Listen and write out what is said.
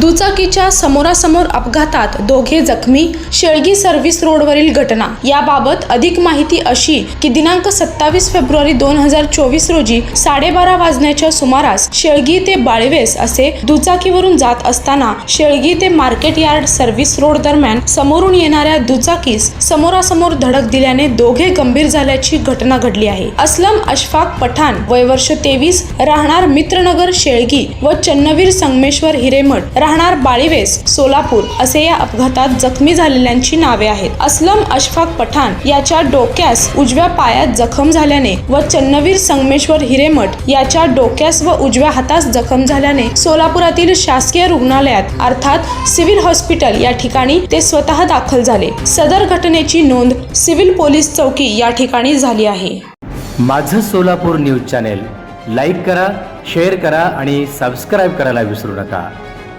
दुचाकीच्या समोरासमोर अपघातात दोघे जखमी शेळगी सर्व्हिस रोडवरील घटना. याबाबत अधिक माहिती अशी की दिनांक सत्तावीस फेब्रुवारी दोन हजार चोवीस रोजी साडेबारा वाजण्याच्या सुमारास शेळगी ते बाळवेस असे दुचाकीवरून जात असताना शेळगी ते मार्केट यार्ड सर्व्हिस रोड दरम्यान समोरून येणाऱ्या दुचाकीस समोरासमोर धडक दिल्याने दोघे गंभीर झाल्याची घटना घडली आहे. असलम अशफाक पठाण वय वर्ष तेवीस राहणार मित्रनगर शेळगी व चन्नवीर संगमेश्वर हिरेमठ राहणार बाळीवेस सोलापूर असे या अपघातात जखमी झालेल्यांची नावे आहेत. असलम अशफाक पठाण याच्या डोक्यास उजव्या पायात जखम झाल्याने व चन्नवीर संगमेश्वर हिरेमठ याच्या डोक्यास व उजव्या हातास जखम झाल्याने सोलापुरातील शासकीय रुग्णालयात अर्थात सिव्हिल हॉस्पिटल या ठिकाणी ते स्वतः दाखल झाले. सदर घटनेची नोंद सिव्हिल पोलीस चौकी या ठिकाणी झाली आहे. माझं सोलापूर न्यूज चॅनेल लाईक करा शेअर करा आणि सबस्क्राईब करायला विसरू नका.